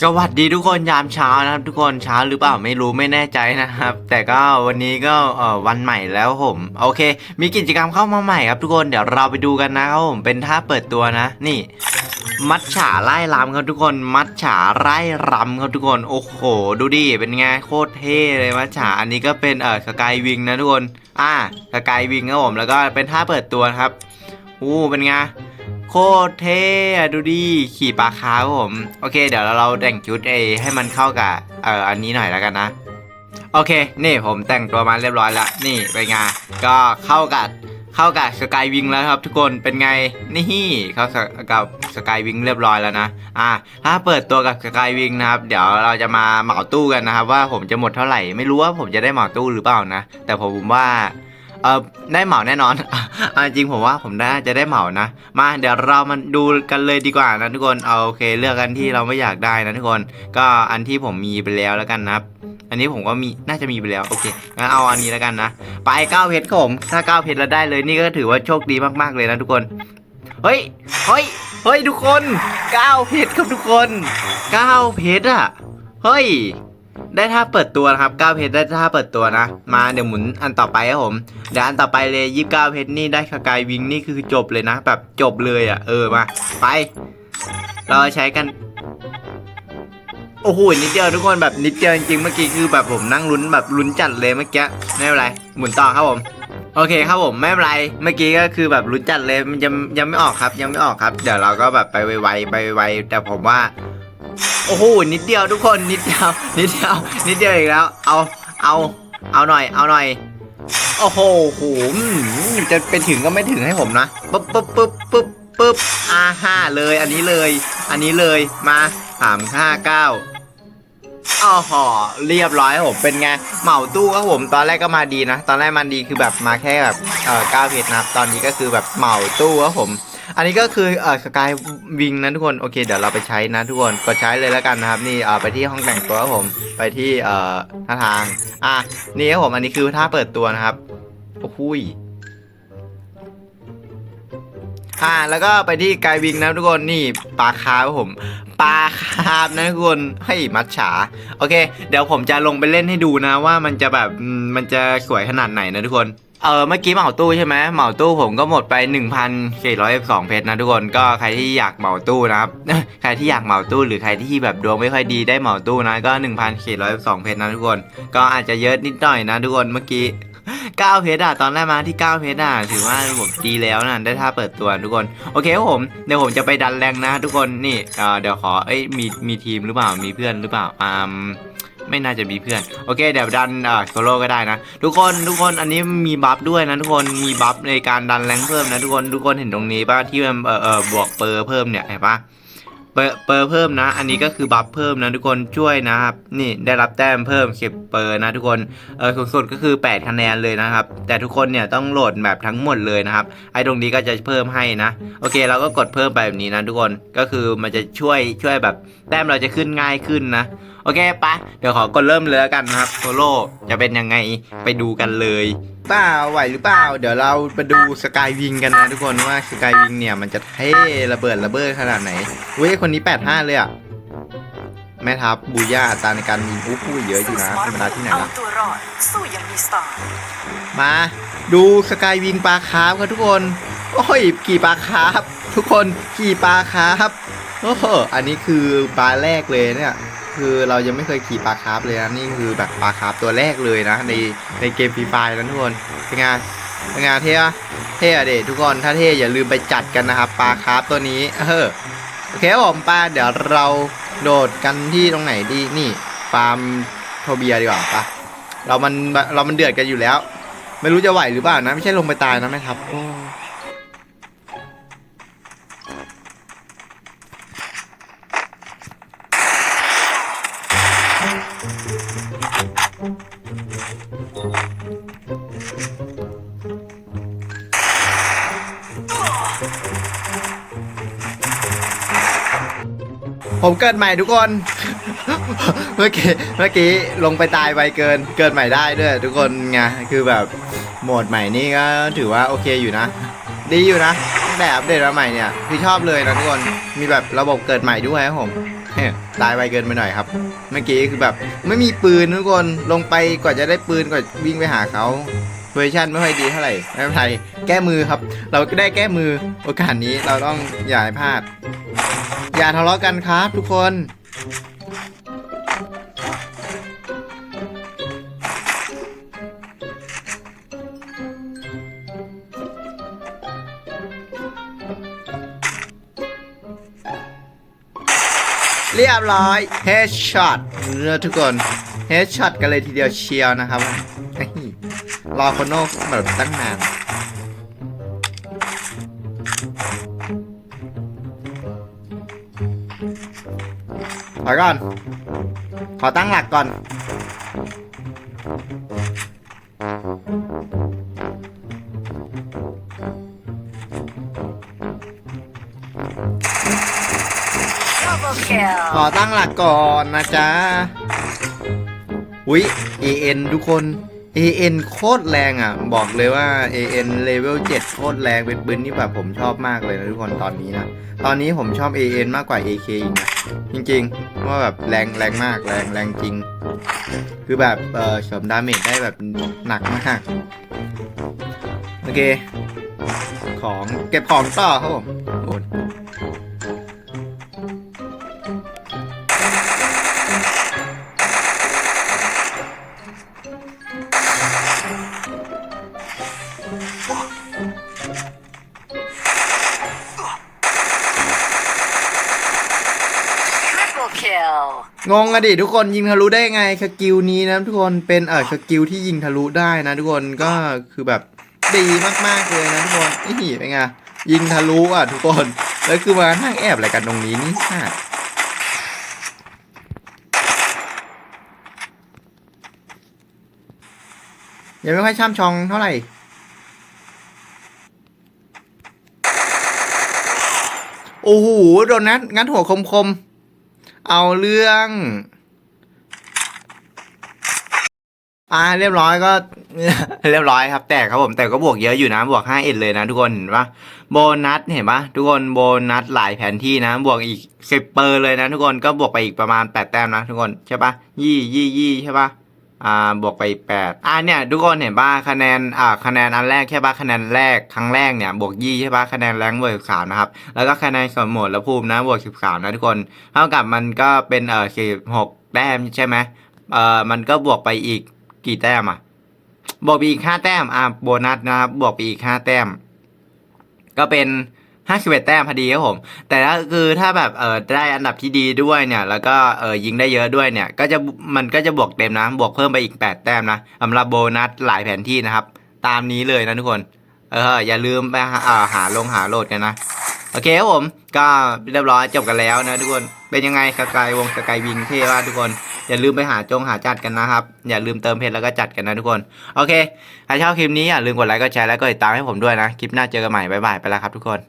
สวัสดีทุกคนยามเช้านะครับทุกคนเช้าหรือเปล่าไม่รู้ไม่แน่ใจนะครับ แต่ก็วันนี้ก็เอ่อวันใหม่แล้วผมโอเค มีกิจกรรมเข้ามาใหม่ครับทุกคนเดี๋ยวเราไปดูกันนะครับผมเป็นท่าเปิดตัวนะ นี่ มัดฉาไล่รำครับทุกคน มัดฉาไล่รำครับทุกคนโอ้โห ดูดิเป็นไงโคตรเท่เลยมัดฉาอันนี้ก็เป็นเอ่อสกายวิงนะทุกคนอ่าสกายวิงครับผมแล้วก็เป็นท่าเปิดตัวครับอู้เป็นไง โคตรเท่อะดูดิขี่ปลาคาร์ฟผม โอเค เดี๋ยวเราแต่งชุดเอให้มันเข้ากับเอ่ออันนี้หน่อยแล้วกันนะ โอเค นี่ผมแต่งตัวมาเรียบร้อยแล้ว นี่เป็นไงก็เข้ากับเข้ากับสกายวิงแล้วครับทุกคนเป็นไงนี่เข้ากับสกายวิงเรียบร้อยแล้วนะอะถ้าเปิดตัวกับสกายวิงนะครับ เดี๋ยวเราจะมาเหมาตู้กันนะครับ ว่าผมจะหมดเท่าไหร่ไม่รู้ว่าผมจะได้เหมาตู้หรือเปล่านะ แต่ผมว่า เออได้เหมาแน่นอนอจริงผมว่าผมน่าจะได้เหมานะ มาเดี๋ยวเรามาดูกันเลยดีกว่านะทุกคนเอาโอเคเลือกกันที่เราไม่อยากได้นะทุกคน ก็อันที่ผมมีไปแล้วแล้วกันนะครับอันนี้ผมก็มีน่าจะมีไปแล้วโอเคงั้นเอาอันนี้แล้วกันนะไปเก้าเพชรครับผมถ้าเก้าเพชรแล้วได้เลยนี่ก็ถือว่าโชคดีมากๆเลยนะทุกคนเฮ้ยเฮ้ยเฮ้ยทุกคนเก้าเพชรครับทุกคนเก้าเพชรอะเฮ้ย ได้ท่าเปิดตัวนะครับ9เพชรได้ท่าเปิดตัวนะ มาเดี๋ยวหมุนอันต่อไปครับผมเดี๋ยวอันต่อไปเลย29เพชรนี่ได้สกายวิงนี่คือจบเลยนะ แบบจบเลยอะเออมาไป เราใช้กันโอ้โหนิดเดียวทุกคนแบบนิดเดียวจริงๆเมื่อกี้คือแบบผมนั่งลุ้นแบบลุ้นจัดเลยเมื่อกี้ไม่เป็นไรหมุนต่อครับผมโอเคครับผมไม่เป็นไรเมื่อกี้ก็คือแบบลุ้นจัดเลยมันยังยังไม่ออกครับ ยังไม่ออกครับ เดี๋ยวเราก็แบบไปไวๆไปไวๆแต่ผมว่า โอ้โหนิดเดียวทุกคนนิดเดียวนิดเดียวนิดเดียวอีกแล้ว เอาเอาเอาหน่อย เอาหน่อยโอ้โหโหอืมจะไปถึงก็ไม่ถึงให้ผมนะปึ๊บปึ๊บปึ๊บปึ๊บปึ๊บอ่าห้าเลยอันนี้เลย อันนี้เลยมาสามห้าเก้าอ๋อหอเรียบร้อยผมเป็นไงเหมาตู้ครับผมตอนแรกก็มาดีนะ ตอนแรกมันดีคือแบบมาแค่แบบเอ่อเก้าเพจนะครับตอนนี้ก็คือแบบเหมาตู้ครับผม อันนี้ก็คือเอ่อสกายวิงนะทุกคนโอเค เดี๋ยวเราไปใช้นะทุกคนกดใช้เลยแล้วกันนะครับ นี่เอ่อไปที่ห้องแต่งตัวครับผมไปที่เอ่อหน้าทางอะนี่ครับผมอันนี้คือท่าเปิดตัวนะครับโอ้โหยอ่าแล้วก็ไปที่กายวิงนะทุกคนนี่ปลาคาร์ฟครับผมปลาคาร์ฟนะทุกคนให้มัดฉาโอเค เดี๋ยวผมจะลงไปเล่นให้ดูนะว่ามันจะแบบมันจะสวยขนาดไหนนะทุกคน เออเมื่อกี้เหมาตู้ใช่ไหมเหมาตู้ผมก็หมดไป 1,412เพชรนะทุกคนก็ใครที่อยากเหมาตู้นะครับ ใครที่อยากเหมาตู้หรือใครที่แบบดวงไม่ค่อยดีได้เหมาตู้นะก็ 1,412เพชรนะทุกคน ก็อาจจะเยอะนิดหน่อยนะทุกคนเมื่อกี้9เพชรอะตอนแรกมาที่ 9 เพชรอะถือว่าผมดีแล้วนะได้ท่าเปิดตัวทุกคนโอเคครับผมเดี๋ยวผมจะไปดันแรงนะทุกคนนี่เอ่อเดี๋ยวขอเอ้ยมีมีทีมหรือเปล่ามีเพื่อนหรือเปล่าอ่า ไม่น่าจะมีเพื่อน โอเค เดี๋ยวดันเอ่อโซโล่ก็ได้นะ ทุกคนทุกคนอันนี้มีบัฟด้วยนะทุกคนมีบัฟในการดันแรงเพิ่มนะทุกคนทุกคนเห็นตรงนี้ป่ะที่มันเออเออบวกเปอร์เพิ่มเนี่ยเห็นปะ เปอร์เปอร์เพิ่มนะ อันนี้ก็คือบัฟเพิ่มนะทุกคนช่วยนะครับ นี่ได้รับแต้มเพิ่มเก็บเปอร์นะทุกคน เออสูงสุดก็คือ 8 คะแนนเลยนะครับ แต่ทุกคนเนี่ยต้องโหลดแบบทั้งหมดเลยนะครับ ไอ้ตรงนี้ก็จะเพิ่มให้นะ โอเคเราก็กดเพิ่มไปแบบนี้นะทุกคน ก็คือมันจะช่วยช่วยแบบแต้มเราจะขึ้นง่ายขึ้นนะ โอเคปะเดี๋ยวขอกดเริ่มเลยแล้วกันนะครับโซโล่จะเป็นยังไงไปดูกันเลย เปล่าไหวหรือเปล่า เดี๋ยวเราไปดูสกายวิงกันนะทุกคนว่าสกายวิงเนี่ยมันจะเท่ระเบิดระเบ้อขนาดไหนเว้ยคนนี้85เลยอะแม่ทัพบูย่าตาในการยิงอู้หู้เยอะอยู่นะธรรมดาที่ไหนล่ะมาดูสกายวิงปลาคาร์ฟครับทุกคนโอ้ยขี่ปลาคาร์ฟทุกคนขี่ปลาคาร์ฟโอ้โหอันนี้คือปลาแรกเลยเนี่ย คือเรายังไม่เคยขี่ปลาคาร์ฟเลยนะนี่คือแบบปลาคาร์ฟตัวแรกเลยนะ ในในเกมฟรีไฟนะทุกคนเป็นไงเป็นไงเท่อะเท่อะเด็ทุกคนถ้าเท่อย่าลืมไปจัดกันนะครับปลาคาร์ฟตัวนี้เออโอเคผมปลาเดี๋ยวเราโดดกันที่ตรงไหนดีนี่ฟาร์มโทเบียดีกว่าปะเรามันเรามันเดือดกันอยู่แล้ว ไม่รู้จะไหวหรือเปล่านะ ไม่ใช่ลงไปตายนะแม่ทัพโผมเกิดใหม่ทุกคน เมื่อกี้เมื่อกี้ลงไปตายไวเกิน เกิดใหม่ได้ด้วยทุกคนไงคือแบบโหมดใหม่นี่ก็ถือว่าโอเคอยู่นะ ดีอยู่นะตั้งแต่อัปเดตมาใหม่เนี่ย คือชอบเลยนะทุกคน มีแบบระบบเกิดใหม่ด้วยครับผม ตายไวเกินไปหน่อยครับ เมื่อกี้คือแบบไม่มีปืนทุกคนลงไปกว่าจะได้ปืนกว่าวิ่งไปหาเขาเวอร์ชันไม่ค่อยดีเท่าไหร่ไม่เป็นไรแก้มือครับ เราก็ได้แก้มือโอกาสนี้เราต้องอย่าให้พลาด อย่าทะเลาะกันครับทุกคน เรียบร้อยเฮดช็อตเรือทุกคนเฮดช็อตกันเลยทีเดียวเชียวนะครับรอคนโนกแบบตั้งนานถอยก่อน ขอตั้งหลักก่อน ขอตั้งหลักก่อนนะจ๊ะ อุ๊ย AN ทุกคน AN โคตรแรงอะ บอกเลยว่า AN level 7โคตรแรงเป็นปืนที่แบบผมชอบมากเลยนะทุกคนตอนนี้นะ ตอนนี้ผมชอบ AN มากกว่า AK อีกนะ จริงๆเพราะว่าแบบแรงแรงมากแรงแรงจริง คือแบบเออเสริมดาเมจได้แบบหนักมาก โอเค ของเก็บของต่อครับผม งงอะดิทุกคนยิงทะลุได้ไงสกิลนี้นะทุกคนเป็นเออสกิลที่ยิงทะลุได้นะทุกคนก็คือแบบดีมากๆเลยนะทุกคนนี่เป็นไงยิงทะลุอะทุกคนแล้วคือมานั่งแอบอะไรกันตรงนี้นี่ค่ะยังไม่ค่อยช่ำชองเท่าไหร่โอ้โหโดนนัดงัดหัวคมๆ เอาเรื่อง อ่าเรียบร้อยก็ เรียบร้อยครับ แต่ครับผม แต่ก็บวกเยอะอยู่นะ บวกห้าเอ็ดเลยนะทุกคนเห็นปะโบนัสเห็นปะทุกคนโบนัสหลายแผนที่นะ บวกอีกสิบเปอร์เลยนะทุกคนก็บวกไปอีกประมาณแปดแต้มนะทุกคนใช่ปะยี่ยี่ยี่ใช่ปะ อ่าบวกไปอีกแปดอ่าเนี่ยทุกคนเห็นปะคะแนนอ่าคะแนนอันแรกใช่ปะคะแนนแรกครั้งแรกเนี่ยบวกยี่ใช่ปะคะแนนแรงบวกสิบสามนะครับแล้วก็คะแนนสมหมดและภูมินะบวกสิบสามนะทุกคนเท่ากับมันก็เป็นเอ่อสิบหกแต้มใช่ไหมเอ่อมันก็บวกไปอีกกี่แต้มอะบวกไปอีกห้าแต้มอ่าโบนัสนะครับบวกไปอีกห้าแต้ม ก็เป็น ห้าสิบเอ็ดแต้มพอดีครับผม แต่ถ้าคือถ้าแบบเออได้อันดับที่ดีด้วยเนี่ย แล้วก็เออยิงได้เยอะด้วยเนี่ย ก็จะมันก็จะบวกเต็มนะ บวกเพิ่มไปอีกแปดแต้มนะสำหรับโบนัสหลายแผนที่นะครับ ตามนี้เลยนะทุกคน เออ อย่าลืมไปหาหาลงหาโหลดกันนะ โอเคครับผม ก็เรียบร้อยจบกันแล้วนะทุกคน เป็นยังไงสกายวงสกายวิงเท่ว่าทุกคน อย่าลืมไปหาจงหาจัดกันนะครับ อย่าลืมเติมเพชรแล้วก็จัดกันนะทุกคน โอเคถ้าชอบคลิปนี้อย่าลืมกดไลค์ กดแชร์ แล้วก็ติดตามให้ผมด้วยนะ คลิปหน้าเจอกันใหม่บ๊ายบายไปแล้วครับทุกคน